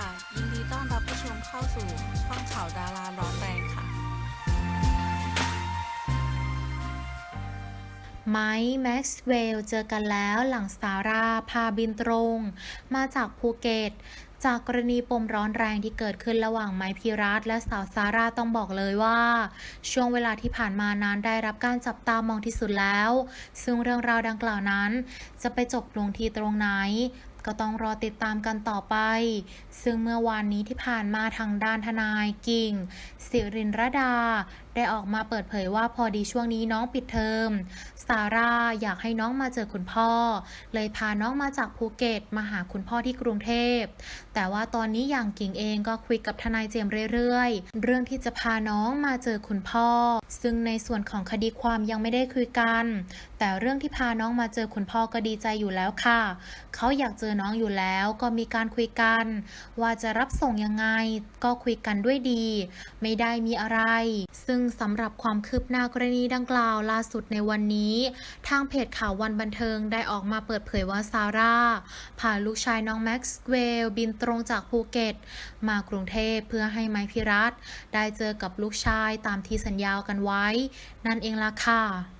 ค่ะ ยินดีต้อนรับผู้ชมเข้าสู่ช่องข่าวดาราร้อนแรงค่ะ ไมค์แม็กซ์เวลเจอกันแล้วหลังซาร่าพาบินตรง มาจากภูเก็ต จากกรณีปมร้อนแรงที่เกิดขึ้นระหว่างไมพิรัตและสาวซาร่าต้องบอกเลยว่า ช่วงเวลาที่ผ่านมานานได้รับการจับตามองที่สุดแล้ว ซึ่งเรื่องราวดังกล่าวนั้น จะไปจบลงที่ตรงไหนก็ต้องรอติดตามกันต่อไป ซึ่งเมื่อวานนี้ที่ผ่านมาทางด้านทนายกิ่ง สิรินรดา ได้ออกมาเปิดเผยว่าพอดีช่วงนี้น้องปิดเทอมซาร่าอยากให้น้องมาเจอคุณพ่อ เลยพาน้องมาจากภูเก็ตมาหาคุณพ่อที่กรุงเทพแต่ว่าตอนนี้อย่างกิ่งเองก็คุยกับทนายเจมส์เรื่อยๆ เรื่องที่จะพาน้องมาเจอคุณพ่อ ซึ่งในส่วนของคดีความยังไม่ได้คุยกัน แต่เรื่องที่พาน้องมาเจอคุณพ่อก็ดีใจอยู่แล้วค่ะ เขาอยากเจอน้องอยู่แล้วก็มีการคุยกัน ว่าจะรับส่งยังไงก็คุยกันด้วยดี ไม่ได้มีอะไร ซึ่งสำหรับความคืบหน้ากรณีดังกล่าวล่าสุดในวันนี้ ทางเพจข่าววันบันเทิงได้ออกมาเปิดเผยว่าซาร่าพาลูกชายน้องแม็กซ์เวลล์บินตรงจากภูเก็ต มากรุงเทพเพื่อให้ไม้พิรัตได้เจอกับลูกชายตามที่สัญญากันไว้ นั่นเองล่ะค่ะ